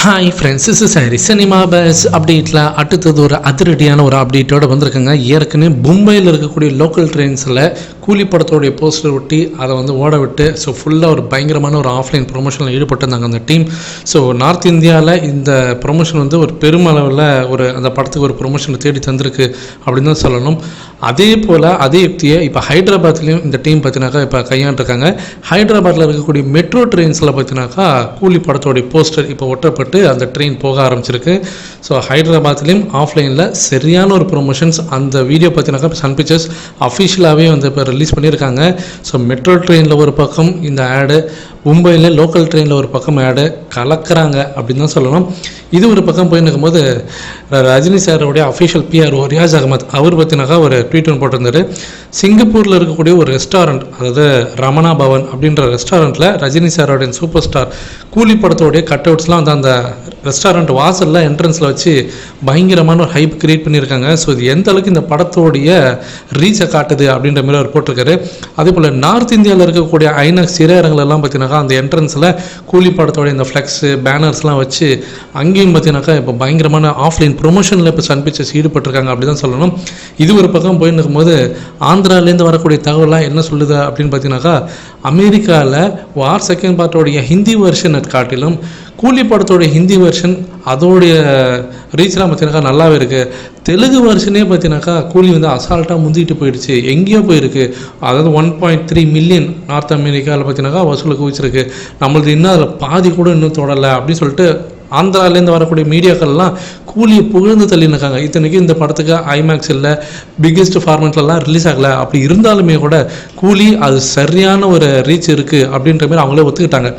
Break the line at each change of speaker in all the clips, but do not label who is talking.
Hi friends is சாரி cinema buzz அப்டேட்டில் அடுத்தது ஒரு அதிரடியான ஒரு அப்டேட்டோட வந்திருக்குங்க. ஏற்கனவே மும்பையில் இருக்கக்கூடிய லோக்கல் ட்ரெயின்ஸில் கூலி படத்தோடைய போஸ்டர் ஒட்டி அதை வந்து ஓட விட்டு ஸோ ஃபுல்லாக ஒரு பயங்கரமான ஒரு ஆஃப்லைன் ப்ரொமோஷனில் ஈடுபட்டிருந்தாங்க அந்த டீம் ஸோ நார்த் இந்தியாவில் இந்த ப்ரொமோஷன் வந்து ஒரு பெருமளவில் ஒரு அந்த படத்துக்கு ஒரு ப்ரொமோஷனை தேடி தந்திருக்கு அப்படின்னு தான் சொல்லணும். அதே போல் அதே யுக்தியை இப்போ ஹைதராபாத்லேயும் இந்த டீம் பார்த்தினாக்கா இப்போ கையாண்டிருக்காங்க. ஹைதராபாத்தில் இருக்கக்கூடிய மெட்ரோ ட்ரெயின்ஸில் பார்த்தினாக்கா கூலி படத்தோடைய போஸ்டர் இப்போ ஒட்டப்பட்டு அந்த ட்ரெயின் போக ஆரம்பிச்சிருக்கு. ஸோ ஹைதராபாத்லேயும் ஆஃப்லைனில் சரியான ஒரு ப்ரொமோஷன்ஸ் அந்த வீடியோ பார்த்தினாக்கா சன் பிக்சர்ஸ் அஃபிஷியலாகவே வந்து இப்போ ரிலீஸ் பண்ணியிருக்காங்க. ஸோ மெட்ரோ ட்ரெயினில் ஒரு பக்கம் இந்த ஆடு மும்பையில் லோக்கல் ட்ரெயினில் ஒரு பக்கம் ஆடு கலக்கிறாங்க அப்படின்னு தான் சொல்லணும். இது ஒரு பக்கம் போய் நிற்கும்போது ரஜினி சாரோடைய அஃபிஷியல் பிஆர் ரியாஸ் அகமத் அவர் பற்றினாக்கா ஒரு ட்வீட் ஒன்று போட்டிருந்தாரு. சிங்கப்பூரில் இருக்கக்கூடிய ஒரு ரெஸ்டாரண்ட் அதாவது ரமணா பவன் அப்படின்ற ரெஸ்டாரண்ட்டில் ரஜினி சாரோடைய சூப்பர் ஸ்டார் கூலி படத்தோடைய கட் அவுட்ஸ்லாம் வந்து அந்த ரெஸ்டாரண்ட் வாசலில் என்ட்ரன்ஸில் வச்சு பயங்கரமான ஒரு ஹைப் கிரியேட் பண்ணியிருக்காங்க. ஸோ இது எந்த அளவுக்கு இந்த படத்தோடைய ரீச்சை காட்டுது அப்படின்ற மாதிரி அவர் போட்டிருக்காரு. அதே போல் நார்த் இந்தியாவில் இருக்கக்கூடிய ஐநாக்ஸ் திரையரங்கள் எல்லாம் பார்த்தீங்கன்னாக்கா அந்த என்ட்ரன்ஸில் கூலி படத்தோடைய இந்த ஃப்ளெக்ஸு பேனர்ஸ்லாம் வச்சு அங்கேயும் பார்த்தீங்கன்னாக்கா இப்போ பயங்கரமான ஆஃப்லைன் ப்ரொமோஷனில் இப்போ சன் பிக்சர்ஸ் ஈடுபட்டிருக்காங்க அப்படி தான் சொல்லணும். இது ஒரு பக்கம் போயின்னு இருக்கும்போது ஆந்திராலேருந்து வரக்கூடிய தகவலாம் என்ன சொல்லுது அப்படின்னு பார்த்தீங்கன்னாக்கா அமெரிக்காவில் வார் செகண்ட் பார்ட்டோடைய ஹிந்தி வெர்ஷனை காட்டிலும் கூலி படத்தோடைய ஹிந்தி வெர்ஷன் அதோடைய ரீச்லாம் பார்த்தீங்கன்னாக்கா நல்லாவே இருக்குது தெலுங்கு வெர்ஷனே பார்த்தீங்கன்னாக்கா கூலி வந்து அசால்ட்டாக முந்திட்டு போயிடுச்சு. எங்கேயோ போயிருக்கு. அதாவது one point three million north அமெரிக்காவில் பார்த்தீங்கன்னாக்கா வசூலுக்கு குவிச்சிருக்கு. நம்மளது இன்னும் அதில் பாதி கூட இன்னும் தொடலை அப்படின்னு சொல்லிட்டு ஆந்திராலேருந்து வரக்கூடிய மீடியாக்கள்லாம் கூலியை புகழ்ந்து தள்ளினுக்காங்க இத்தனைக்கும் இந்த படத்துக்கு ஐமேக்ஸ் இல்லை பிக்கெஸ்ட் ஃபார்மெட்லலாம் ரிலீஸ் ஆகலை. அப்படி இருந்தாலுமே கூட கூலி அது சரியான ஒரு ரீச் இருக்குது அப்படின்ற மாதிரி அவங்களே ஒத்துக்கிட்டாங்க.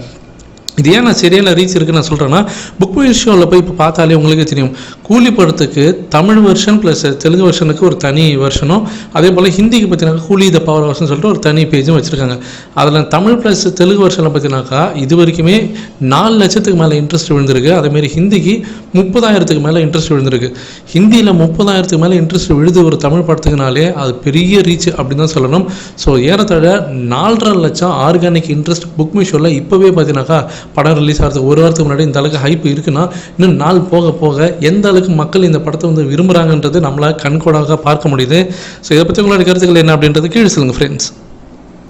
இது ஏன் நான் சரியான ரீச் இருக்குன்னு நான் சொல்கிறேன்னா புக் மை ஷோவில் போய் இப்போ பார்த்தாலே உங்களுக்கு தெரியும். கூலி படத்துக்கு தமிழ் வெர்ஷன் ப்ளஸ் தெலுங்கு வெர்ஷனுக்கு ஒரு தனி வெர்ஷனும் அதே போல் ஹிந்திக்கு பார்த்தீங்கன்னா கூலி த பவர் வெர்ஷன் சொல்லிட்டு ஒரு தனி பேஜும் வச்சுருக்காங்க. அதில் தமிழ் ப்ளஸ் தெலுங்கு வெர்ஷனில் பார்த்தீங்கன்னாக்கா இது வரைக்குமே நாலு லட்சத்துக்கு மேலே இன்ட்ரெஸ்ட் விழுந்திருக்கு. அதேமாரி ஹிந்திக்கு முப்பதாயிரத்துக்கு மேலே இன்ட்ரெஸ்ட் விழுந்திருக்கு. ஹிந்தியில் முப்பதாயிரத்துக்கு மேலே இன்ட்ரெஸ்ட் விழுது ஒரு தமிழ் படத்துக்குனாலே அது பெரிய ரீச் அப்படின்னு தான் சொல்லணும். ஸோ ஏறத்தாழ நாலரை லட்சம் ஆர்கானிக் இன்ட்ரெஸ்ட் புக் மை ஷோவில் இப்போவே பார்த்தீங்கன்னாக்கா படம் ரிலீஸ் ஆகிறதுக்கு ஒரு வாரத்துக்கு முன்னாடி இந்த அளவுக்கு ஹைப் இருக்குன்னா இன்னும் நாள் போக போக எந்த அளவுக்கு மக்கள் இந்த படத்தை வந்து விரும்புகிறாங்கன்றது நம்மளால் கண்கூடாக பார்க்க முடியுது. ஸோ இதை பற்றி உங்களோட கருத்துக்கள் என்ன அப்படின்றது கீழே சொல்லுங்கள் ஃப்ரெண்ட்ஸ்